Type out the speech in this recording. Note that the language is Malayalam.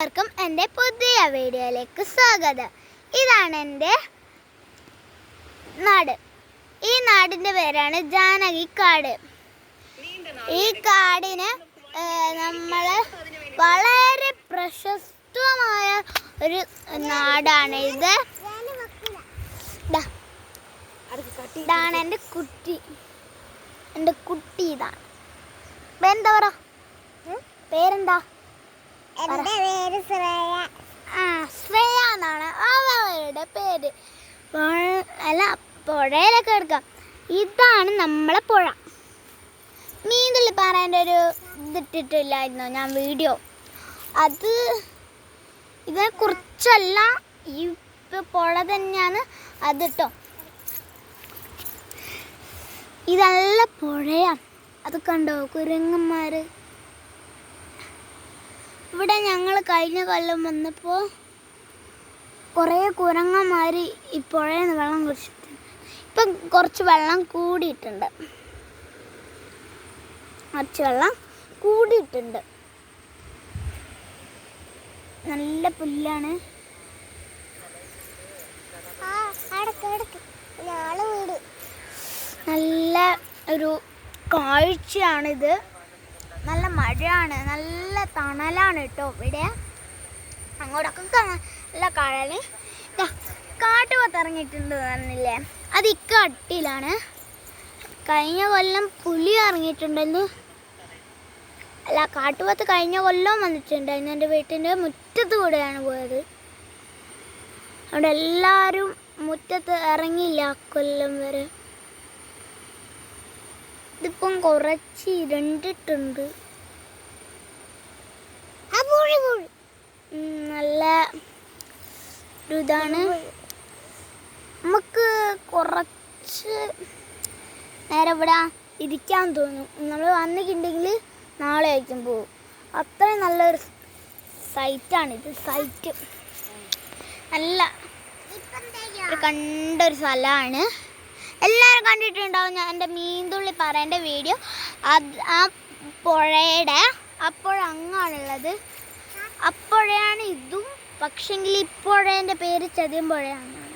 എല്ലാവർക്കും എന്റെ പുതിയ വീഡിയോയിലേക്ക് സ്വാഗതം. ഇതാണ് എന്റെ നാട്. ഈ നാടിന്റെ പേരാണ് ജാനകി കാട്. ഈ കാടിന് നമ്മൾ വളരെ പ്രശസ്തമായ ഒരു നാടാണ് ഇത്. ഇതാണ് എന്റെ കുട്ടി. എന്റെ കുട്ടി ഇതാണ്. എന്താ പറ? പേരെന്താ? എന്റെ പേര് ശ്രേയ. ആ ശ്രേയ എന്നാണ്. അവളുടെ പേര്. അല്ല പുഴയിലൊക്കെ എടുക്കാം. ഇതാണ് നമ്മളെ പുഴ. മീൻതുള്ളി പാറേന്റെ ഒരു ഇതിട്ടിട്ടില്ലായിരുന്നു ഞാൻ വീഡിയോ? അത് ഇതിനെ കുറിച്ചല്ല ഈ പുഴ തന്നെയാണ് അത് കേട്ടോ ഇതല്ല പുഴയാണ്. അത് കണ്ടോ കുരങ്ങന്മാര്? ഇവിടെ ഞങ്ങൾ കഴിഞ്ഞ കൊല്ലം വന്നപ്പോൾ കുറേ കുരങ്ങന്മാർ ഈ പുഴയിൽ നിന്ന് വെള്ളം കുടിച്ചിട്ടുണ്ട്. ഇപ്പം കുറച്ച് വെള്ളം കൂടിയിട്ടുണ്ട്. കുറച്ച് വെള്ളം കൂടിയിട്ടുണ്ട്. നല്ല പുല്ലാണ്. നല്ല ഒരു കാഴ്ചയാണിത്. നല്ല മഴയാണ് നല്ല തണലാണ് കേട്ടോ ഇവിടെ. അങ്ങോട്ടൊക്കെ നല്ല കഴൽ കാട്ടുപോത്ത് ഇറങ്ങിയിട്ടുണ്ട് പറഞ്ഞില്ലേ? അത് ഇക്കട്ടിലാണ് കഴിഞ്ഞ കൊല്ലം പുലി ഇറങ്ങിയിട്ടുണ്ടെന്ന്. അല്ല കാട്ടുപോത്ത് കഴിഞ്ഞ കൊല്ലം വന്നിട്ടുണ്ടായിരുന്നു. എന്റെ വീട്ടിന്റെ മുറ്റത്ത് കൂടെയാണ് പോയത്. അവിടെ എല്ലാവരും മുറ്റത്ത് ഇറങ്ങിയില്ല കൊല്ലം വരെ. ഇതിപ്പം കുറച്ച് ഇരുണ്ടിട്ടുണ്ട്. നല്ല ഒരു ഇതാണ് നമുക്ക് കുറച്ച് നേരം ഇവിടെ ഇരിക്കാൻ തോന്നും. നമ്മൾ വന്നിട്ടുണ്ടെങ്കിൽ നാളെ ആയിരിക്കും പോകും അത്രയും നല്ലൊരു സൈറ്റാണിത്. സൈറ്റ്. നല്ല കണ്ടൊരു സ്ഥലമാണ്. എല്ലാവരും കണ്ടിട്ടുണ്ടാവും ഞാൻ എന്റെ മീൻതുള്ളി പറയേണ്ട വീഡിയോ. അത് ആ പുഴയുടെ അപ്പോഴങ്ങാണുള്ളത്. അപ്പോഴാണ് ഇതും. പക്ഷെങ്കിൽ ഇപ്പോഴേന്റെ പേര് ചതിയം പുഴയാണ്.